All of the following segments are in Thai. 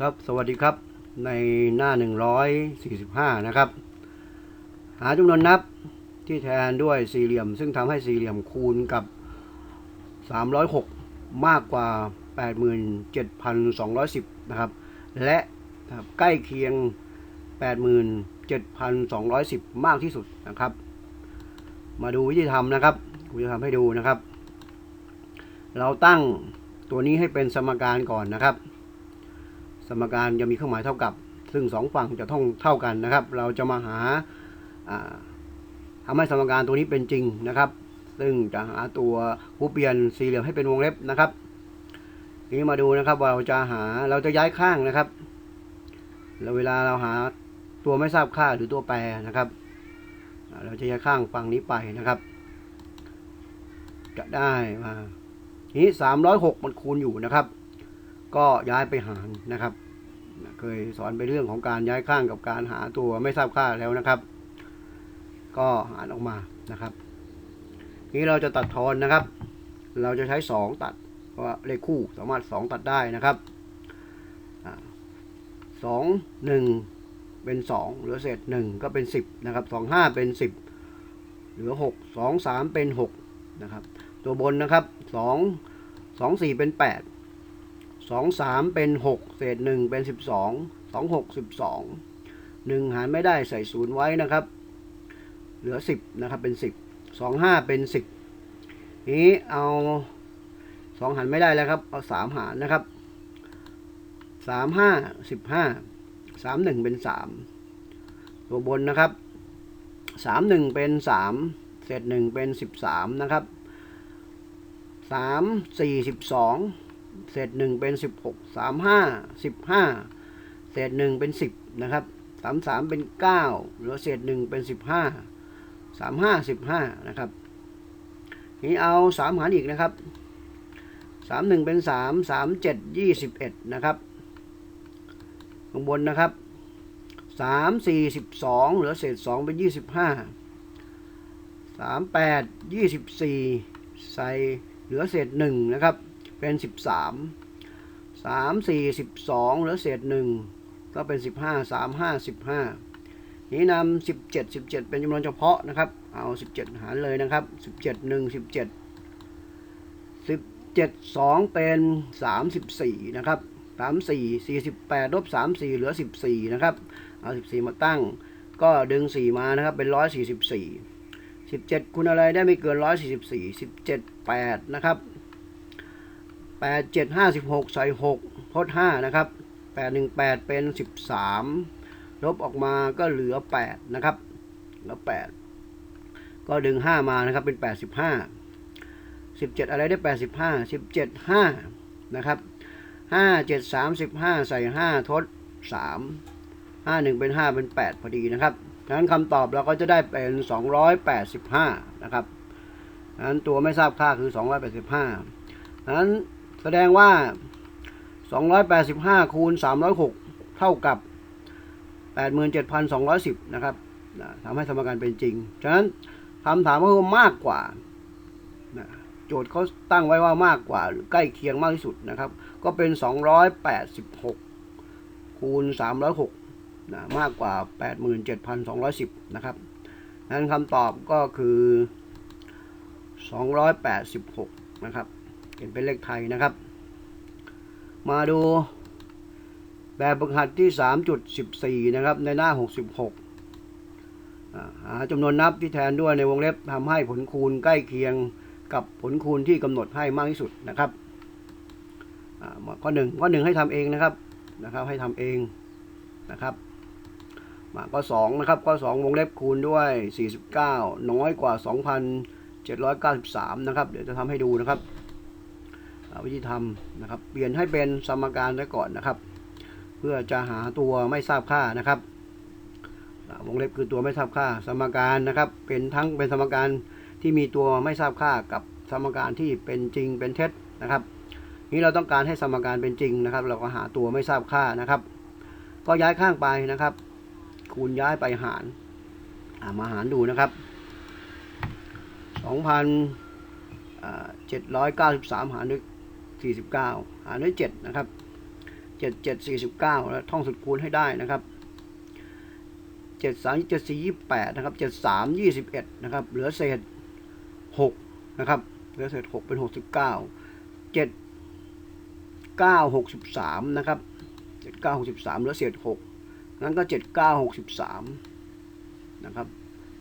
ครับสวัสดีครับในหน้า 145 นะครับ หาจำนวนนับที่แทนด้วยสี่เหลี่ยม ซึ่งทำให้สี่เหลี่ยมคูณกับ 306 มากกว่า 87,210 นะครับ และนะครับใกล้เคียง 87,210 มากที่สุดนะครับ มาดูวิธีทำนะครับผมจะทำให้ดูนะครับ เราตั้งตัวนี้ให้เป็นสมการก่อนนะครับ สมการจะมีเครื่องหมายเท่ากับ ซึ่งสองฝั่งจะต้องเท่ากันนะครับ เราจะมาหาอ่าทำให้สมการตัวนี้เป็นจริงนะครับ ซึ่งจะหาตัวผู้เปลี่ยนสี่เหลี่ยมให้เป็นวงเล็บนะครับทีนี้มาดูนะครับว่าเราจะหาเราจะย้ายข้างนะครับแล้วเวลาเราหาตัวไม่ทราบค่าหรือตัวแปรนะครับ เราจะย้ายข้างฝั่งนี้ไปนะครับ จะได้มานี้สามร้อยหกมันคูณอยู่นะครับ ก็ย้ายไปหารนะครับ เคยสอนไปเรื่องของการย้ายข้างกับการหาตัวไม่ทราบค่าแล้วนะครับ ก็หารออกมานะครับนี้เราจะตัดทอนนะครับ เราจะใช้สองตัดเพราะเลขคู่สามารถสองตัดได้นะครับสองหนึ่งเป็นสองเหลือเศษหนึ่งก็เป็นสิบนะครับสองห้าเป็นสิบเหลือหกสองสามเป็นหกนะครับ ตัวบนนะครับสองสองสี่เป็นแปด สองสามเป็นหกเศษหนึ่งเป็นสิบสองสองหกสิบสองหนึ่งหารไม่ได้ใส่ศูนย์ไว้นะครับ เหลือสิบนะครับเป็นสิบสองห้าเป็นสิบนี้เอาสองหารไม่ได้แล้วครับ เอาสามหารนะครับสามห้าสิบห้าสามหนึ่งเป็นสามตัวบนนะครับสามหนึ่งเป็นสามเศษหนึ่งเป็นสิบสามนะครับสามสี่สิบสอง เศษหนึ่งเป็นสิบหกสามห้าสิบห้าเศษหนึ่งเป็นสิบนะครับสามสามเป็นเก้าหลือเศษหนึ่งเป็นสิบห้าสามห้าสิบห้านะครับนี่เอาสามหารอีกนะครับสามหนึ่งเป็นสามสามเจ็ดยี่สิบเอ็ดนะครับข้างบนนะครับสามสี่สิบสองเหลือเศษสองเป็นยี่สิบห้าสามแปดยี่สิบสี่ใส่เหลือเศษหนึ่งนะครับ เป็นสิบสามสามสี่สิบสองเหลือเศษหนึ่งก็เป็นสิบห้าสามห้าสิบห้านี้นำสิบเจ็ดสิบเจ็ดเป็นจำนวนเฉพาะนะครับ เอาสิบเจ็ดหารเลยนะครับสิบเจ็ดหนึ่งสิบเจ็ดสิบเจ็ดสองเป็นสามสิบสี่นะครับสามสี่สี่สิบแปดลบสามสี่เหลือสิบสี่นะครับ เอาสิบสี่มาตั้ง ก็ดึงสี่มานะครับ เป็นร้อยสี่สิบสี่สิบเจ็ดคูณอะไรได้ไม่เกินร้อยสี่สิบสี่สิบเจ็ดแปดนะครับ แปดเจ็ดห้าสิบหกใส่หกทดห้านะครับแปดหนึ่งแปดเป็นสิบสามลบออกมาก็เหลือแปดนะครับเหลือแปดก็ดึงห้ามานะครับเป็นแปดสิบห้าสิบเจ็ดอะไรได้แปดสิบห้าสิบเจ็ดห้านะครับห้าเจ็ดสามสิบห้าใส่ห้าทดสามห้าหนึ่งเป็นห้าเป็นแปดพอดีนะครับดังนั้นคำตอบเราก็จะได้เป็นสองร้อยแปดสิบห้านะครับดังนั้นตัวไม่ทราบค่าคือสองร้อยแปดสิบห้าดังนั้น แสดงว่า 285 คูณ 306 เท่ากับ 87,210 นะครับนะทำให้สมการเป็นจริง ฉะนั้นคำถามก็คือมากกว่า โจทย์เขาตั้งไว้ว่ามากกว่า หรือใกล้เคียงมากที่สุดนะครับ ก็เป็น 286 คูณ 306นะมากกว่า 87,210 นะครับนั้นคำตอบก็คือ 286 นะครับ ยนเป็นเลขไทยนะครับ มาดูแบบฝึกหัดที่ 3.14 นะครับ ในหน้า 66หาจำนวนนับที่แทนด้วยในวงเล็บทำให้ผลคูณใกล้เคียงกับผลคูณที่กำหนดให้มากที่สุดนะครับข้อหนึ่งข้อหนึ่งให้ทำเองนะครับนะครับให้ทำเองนะครับมาข้อสองนะครับข้อสองวงเล็บคูณด้วย 49 น้อยกว่า 2,793 นะครับ เดี๋ยวจะทำให้ดูนะครับ วิธีทำนะครับ เปลี่ยนให้เป็นสมการไว้ก่อนนะครับ เพื่อจะหาตัวไม่ทราบค่านะครับวงเล็บคือตัวไม่ทราบค่า สมการนะครับ เป็นทั้งเป็นสมการที่มีตัวไม่ทราบค่ากับสมการที่เป็นจริงเป็นเท็จนะครับนี้เราต้องการให้สมการเป็นจริงนะครับ เราก็หาตัวไม่ทราบค่านะครับ ก็ย้ายข้างไปนะครับ คูณย้ายไปหารมาหารดูนะครับ2,793 หารด้วย 49 หารด้วย7นะครับเจ็ดเจ็ดสี่สิบเก้าแล้วท่องสุดคูณให้ได้นะครับเจ็ดสามเจ็ดสี่ยี่แปดนะครับเจ็ดสามยี่สิบเอ็ดนะครับ เหลือเศษหกนะครับ เหลือเศษหกเป็นหกสิบเก้าเจ็ดเก้าหกสิบสามนะครับเจ็ดเก้าหกสิบสามเหลือเศษหกนั้นก็เจ็ดเก้าหกสิบสามนะครับ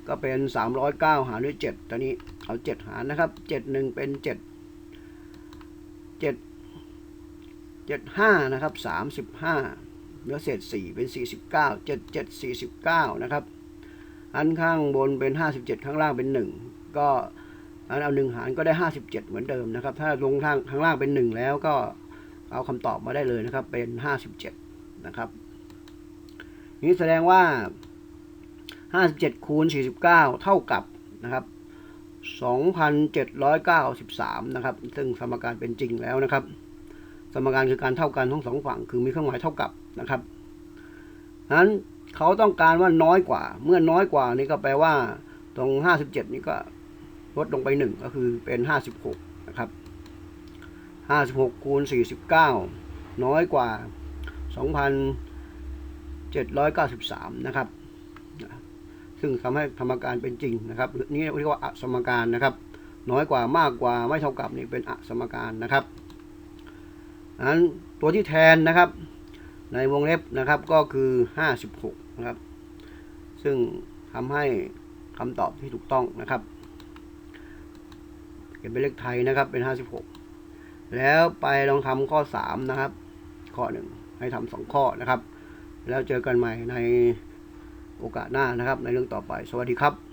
ก็เป็นสามร้อยเก้าหารด้วยเจ็ดตอนนี้เอาเจ็ดหารนะครับเจ็ดหนึ่งเป็นเจ็ด เจ็ดเจ็ดห้านะครับสามสิบห้าเหลือเศษสี่เป็นสี่สิบเก้าเจ็ดเจ็ดสี่สิบเก้านะครับ อันข้างบนเป็นห้าสิบเจ็ดข้างล่างเป็นหนึ่งก็อันเอาหนึ่งหารก็ได้ห้าสิบเจ็ดเหมือนเดิมนะครับ ถ้าลงทางข้างล่างเป็นหนึ่งแล้วก็เอาคำตอบมาได้เลยนะครับ เป็นห้าสิบเจ็ดนะครับนี้แสดงว่า 57 คูณ 49 เท่ากับนะครับ 2,793 นะครับ ซึ่งสมการเป็นจริงแล้วนะครับ สมการคือการเท่ากันทั้งสองฝั่ง คือมีเครื่องหมายเท่ากับนะครับนั้นเขาต้องการว่าน้อยกว่า เมื่อน้อยกว่านี่ก็แปลว่า ตรง 57 นี่ก็ลดลงไป 1 ก็คือเป็น 56 นะครับ 56 คูณ 49 น้อยกว่า 2,793 นะครับ ซึ่งทำให้ธรรมการเป็นจริงนะครับนี่เรียกว่าอสมการนะครับ น้อยกว่ามากกว่าไม่เท่ากับนี่เป็นอสมการนะครับอันนั้นตัวที่แทนนะครับ ในวงเล็บนะครับก็คือ 56 นะครับ ซึ่งทำให้คำตอบที่ถูกต้องนะครับเขียนเป็นเลขไทยนะครับเป็น 56 แล้วไปลองทำข้อ 3 นะครับ ข้อหนึ่งให้ทำสองข้อนะครับ แล้วเจอกันใหม่ใน โอกาสหน้านะครับในเรื่องต่อไป สวัสดีครับ